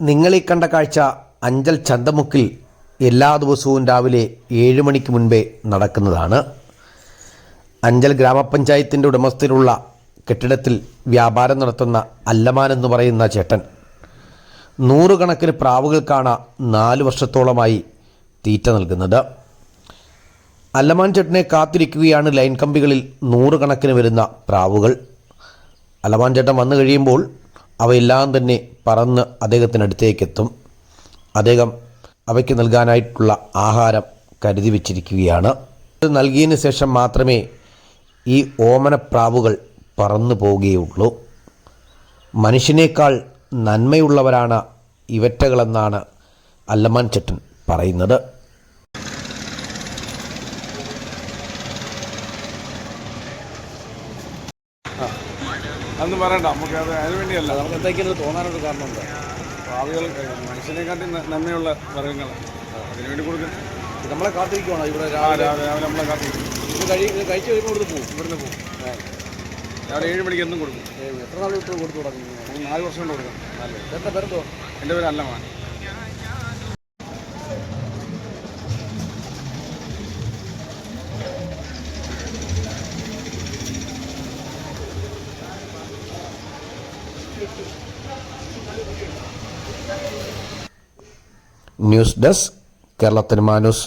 നിങ്ങൾ ഈ കണ്ട കാഴ്ച അഞ്ചൽ ചന്തമുക്കിൽ എല്ലാ ദിവസവും രാവിലെ ഏഴ് മണിക്ക് മുൻപേ നടക്കുന്നതാണ്. അഞ്ചൽ ഗ്രാമപഞ്ചായത്തിന്റെ ഉടമസ്ഥയിലുള്ള കെട്ടിടത്തിൽ വ്യാപാരം നടത്തുന്ന അല്ലമാൻ എന്ന് പറയുന്ന ചേട്ടൻ നൂറുകണക്കിന് പ്രാവുകൾക്കാണ് നാല് വർഷത്തോളമായി തീറ്റ നൽകുന്നത്. അല്ലമാൻ ചേട്ടനെ കാത്തിരിക്കുകയാണ് ലൈൻ കമ്പികളിൽ നൂറുകണക്കിന് വരുന്ന പ്രാവുകൾ. അല്ലമാൻ ചേട്ടൻ വന്നു കഴിയുമ്പോൾ അവയെല്ലാം തന്നെ പറന്ന് അദ്ദേഹത്തിനടുത്തേക്കെത്തും. അദ്ദേഹം അവയ്ക്ക് നൽകാനായിട്ടുള്ള ആഹാരം കരുതി വച്ചിരിക്കുകയാണ്. നൽകിയതിന് ശേഷം മാത്രമേ ഈ ഓമനപ്രാവുകൾ പറന്നു പോവുകയുള്ളൂ. മനുഷ്യനേക്കാൾ നന്മയുള്ളവരാണ് ഇവറ്റകളെന്നാണ് അല്ലമാൻ ചെട്ടൻ പറയുന്നത്. അന്ന് പറയണ്ട. നമുക്ക് അത് അതിന് വേണ്ടിയല്ല. നമുക്ക് എന്തെങ്കിലും തോന്നാനൊരു മനുഷ്യനെക്കാട്ടി നന്മയുള്ള മൃഗങ്ങൾ അതിന് വേണ്ടി കൊടുക്കും. നമ്മളെ കാത്തിരിക്കുവാണോ? ഇവിടെ രാവിലെ രാവിലെ നമ്മളെ കാത്തിരിക്കും. ഇത് കഴി ഇത് കഴിച്ച് കഴിയുമ്പോൾ ഇവിടുന്ന് പോകും ഇവിടുന്ന് പോകും രാവിലെ ഏഴ് മണിക്ക് എന്നും കൊടുക്കും. എത്ര നാൾ വിട്ട് കൊടുത്തു തുടങ്ങി? നാല് വർഷം കൊണ്ട് കൊടുക്കാം. പേരെന്തോ? എന്റെ പേര് അല്ലമാൻ. ന്യൂസ് ഡെസ്ക് കേരളത്തിന് മാനൂസ്